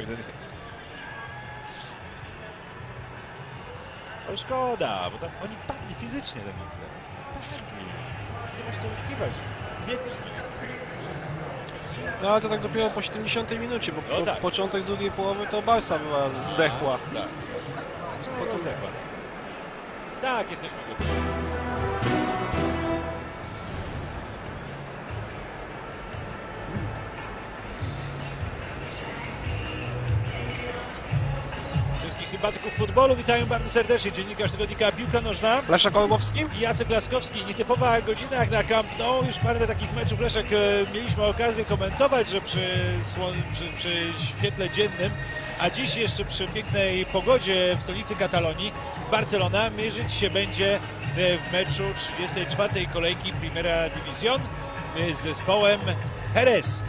1 To szkoda, bo tam oni padli fizycznie ten Inter. Padli. Nie co oszukiwać. No ale to tak dopiero po 70 minucie, bo No po, tak. początek drugiej połowy to Barca była zdechła. Tak. Potem- to zdechła? Tak, jesteśmy gotowi. Sympatyków futbolu witają bardzo serdecznie. Dziennikarz tygodnika Piłka Nożna Leszek Orłowski? i Jacek Laskowski. Nietypowa godzina jak na Camp Nou. Już parę takich meczów Leszek e, mieliśmy okazję komentować, że przy, przy, przy świetle dziennym, a dziś jeszcze przy pięknej pogodzie w stolicy Katalonii Barcelona mierzyć się będzie e, w meczu 34. kolejki Primera División e, z zespołem Jerez.